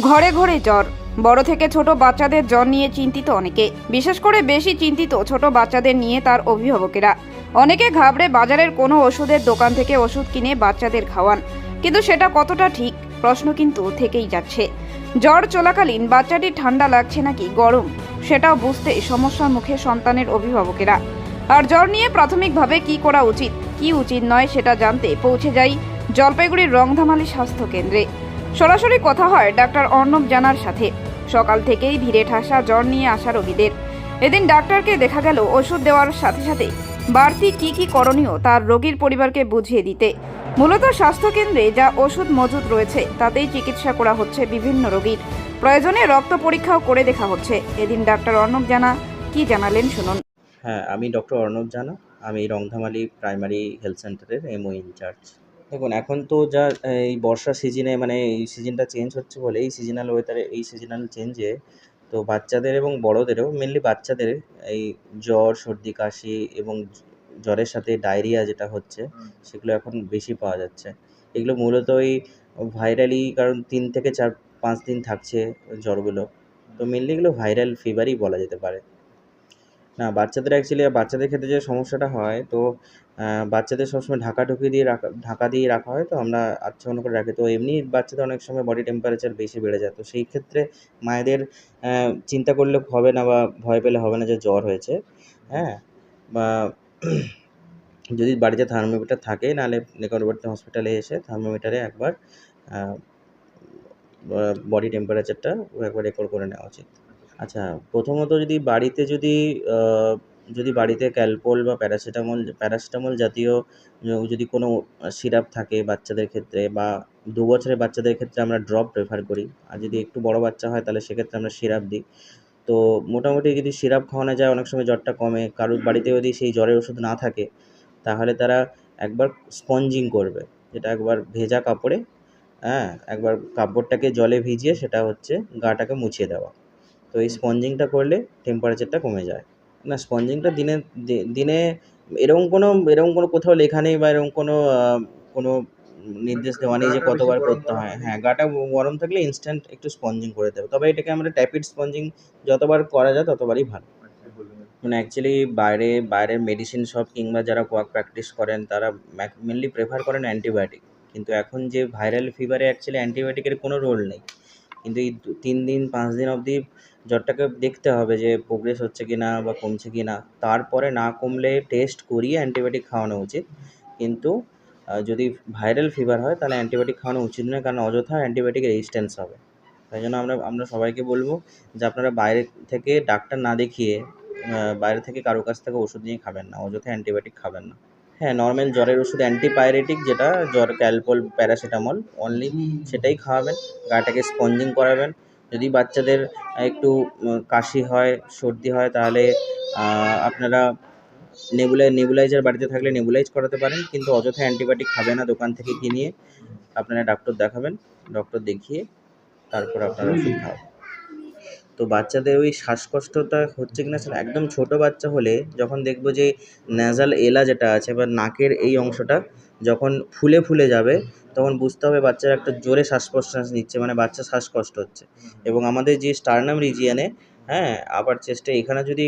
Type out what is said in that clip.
ঘরে ঘরে জ্বর। বড় থেকে ছোট বাচ্চাদের জ্বর নিয়ে চিন্তিত অনেকে। বিশেষ করে বেশি চিন্তিত ছোট বাচ্চাদের নিয়ে তার অভিভাবকেরা। অনেকে ঘাবড়ে বাজারের কোনো ওষুধের দোকান থেকে ওষুধ কিনে বাচ্চাদের খাওয়ান। কিন্তু সেটা কতটা ঠিক? প্রশ্ন কিন্তু থেকেই যাচ্ছে। জ্বর চলাকালীন বাচ্চাটি ঠান্ডা লাগছে নাকি গরম? সেটাও বুঝতে সমস্যার মুখে সন্তানের অভিভাবকেরা। আর জ্বর নিয়ে প্রাথমিকভাবে কি করা উচিত? কি উচিত নয় সেটা জানতে পৌঁছে যাই জলপাইগুড়ির রংধামালি স্বাস্থ্য কেন্দ্রে। সরাসরি কথা হয় ডাক্তার অর্ণব জানার সাথে। সকাল থেকেই ভিড়ে ঠাসা জ্বর নিয়ে আসা রোগীদের। এদিন ডাক্তারকে দেখা গেল ওষুধ দেওয়ার সাথে সাথে। বাড়তি কি কি করণীয় তার রোগীর পরিবারকে বুঝিয়ে দিতে। মূলত স্বাস্থ্যকেন্দ্রে যা ওষুধ মজুদ রয়েছে, তাতেই চিকিৎসা করা হচ্ছে বিভিন্ন রোগীর। প্রয়োজনে রক্ত পরীক্ষাও করে দেখা হচ্ছে। এদিন ডাক্তার অর্ণব জানা, কি জানালেন শুনুন। হ্যাঁ আমি ডক্টর অর্ণব জানা। আমি রংধামালি প্রাইমারি হেলথ সেন্টারের এমও ইনচার্জ। দেখুন এখন তো যা এই বর্ষা সিজনে মানে এই সিজনটা চেঞ্জ হচ্ছে বলে এই সিজনাল ওয়েদারে এই সিজনাল চেঞ্জে তো বাচ্চাদের এবং বড়োদেরও মেনলি বাচ্চাদের এই জ্বর সর্দি কাশি এবং জ্বরের সাথে ডায়রিয়া যেটা হচ্ছে সেগুলো এখন বেশি পাওয়া যাচ্ছে। এগুলো মূলত ওই ভাইরালি কারণ তিন থেকে চার পাঁচ দিন থাকছে জ্বরগুলো। তো মেনলি এগুলো ভাইরাল ফিভারই বলা যেতে পারে। না, বাচ্চাদের অ্যাকচুয়ালি বাচ্চাদের ক্ষেত্রে যে সমস্যাটা হয়, তো বাচ্চাদের সবসময় ঢাকা ঢুকিয়ে দিয়ে রাখা, ঢাকা দিয়ে রাখা হয়, তো আমরা আচ্ছন্ন করে রাখি। তো এমনি বাচ্চাদের অনেক সময় বডি টেম্পারেচার বেশি বেড়ে যায়, তো সেই ক্ষেত্রে মায়েদের চিন্তা করলে হবে না বা ভয় পেলে হবে না যে জ্বর হয়েছে হ্যাঁ? বা যদি বাড়িতে থার্মোমিটার থাকে, নাহলে নিকটবর্তী হসপিটালে এসে থার্মোমিটারে একবার বডি টেম্পারেচারটা একবার রেকর্ড করে নেওয়া উচিত। আচ্ছা প্রথমত যদি বাড়িতে যদি যদি বাড়িতে ক্যালপল বা প্যারাসিটামল প্যারাসিটামল জাতীয় যদি কোনো সিরাপ থাকে বাচ্চাদের ক্ষেত্রে বা দু বছরের বাচ্চাদের ক্ষেত্রে আমরা ড্রপ প্রেফার করি, আর যদি একটু বড় বাচ্চা হয় তাহলে সেক্ষেত্রে আমরা সিরাপ দিই। তো মোটামুটি যদি সিরাপ খাওয়ানো যায় অনেক সময় জ্বরটা কমে, কারোর বাড়িতে যদি সেই জ্বরের ওষুধ না থাকে, তাহলে তারা একবার স্পঞ্জিং করবে, যেটা একবার ভেজা কাপড়ে হ্যাঁ একবার কাপড়টাকে জলে ভিজিয়ে সেটা হচ্ছে গাটাকে মুছিয়ে দেওয়া। তো এই স্পঞ্জিংটা করলে টেম্পারেচারটা কমে যায়। না স্পঞ্জিংটা দিনে দিনে এরকম কোনো এরকম কোনো কোথাও লেখা নেই বা এরকম কোনো কোনো নির্দেশ দেওয়া নেই যে কতবার করতে হয়। হ্যাঁ গাটা গরম থাকলে ইনস্ট্যান্ট একটু স্পঞ্জিং করে দেবে। তবে এটাকে আমরা ট্যাপিড স্পঞ্জিং যতবার করা যায় ততবারই ভালো। মানে অ্যাকচুয়ালি বাইরে, বাইরের মেডিসিন শপ কিংবা যারা ওয়ার্ক প্র্যাকটিস করেন তারা মেনলি প্রেফার করেন অ্যান্টিবায়োটিক কিন্তু এখন যে ভাইরাল ফিভারে অ্যাকচুয়ালি অ্যান্টিবায়োটিকের কোনো রোল নেই। কিন্তু এই তিন দিন, পাঁচ দিন অবধি জ্বরটাকে দেখতে হবে যে প্রোগ্রেস হচ্ছে কি না বা কমছে কি না তারপরে না কমলে টেস্ট করিয়ে অ্যান্টিবায়োটিক খাওয়ানো উচিত। কিন্তু যদি ভাইরাল ফিভার হয়, তাহলে অ্যান্টিবায়োটিক খাওয়ানো উচিত নয়, কারণ অযথা অ্যান্টিবায়োটিক রেজিস্ট্যান্স হবে। তাই জন্য আমরা আমরা সবাইকে বলব যে আপনারা বাইরে থেকে ডাক্তার না দেখিয়ে বাইরে থেকে কারও কাছ থেকে ওষুধ নিয়ে খাবেন না, অযথা অ্যান্টিবায়োটিক খাবেন না। হ্যাঁ নর্মাল জ্বরের ওষুধ অ্যান্টিপাইরেটিক যেটা, জ্বর, ক্যালপল, প্যারাসিটামল অনলি সেটাই খাওয়াবেন, গাটাকে স্পঞ্জিং করাবেন যদি বাচ্চাদের একটু কাশি হয়, সর্দি হয়, তাহলে আপনারা নেবুলাই, নেবুলাইজার বাড়িতে থাকলে নেবুলাইজ করাতে পারেন, কিন্তু অযথা অ্যান্টিবায়োটিক খাবে না দোকান থেকে কিনিয়ে আপনারা ডাক্তার দেখাবেন ডক্টর দেখিয়ে তারপর আপনারা ওষুধ খাওয়াবেন। তো বাচ্চাদের ওই শ্বাসকষ্টটা হচ্ছে কিনা সেটা একদম ছোটো বাচ্চা হলে যখন দেখব যে ন্যাজাল এলা যেটা আছে বা নাকের এই অংশটা যখন ফুলে ফুলে যাবে, তখন বুঝতে হবে বাচ্চারা একটা জোরে শ্বাস প্রশ্বাস নিচ্ছে মানে বাচ্চার শ্বাসকষ্ট হচ্ছে। এবং আমাদের যে স্টারনাম রিজিয়ানে হ্যাঁ আপার চেস্টে এখানে যদি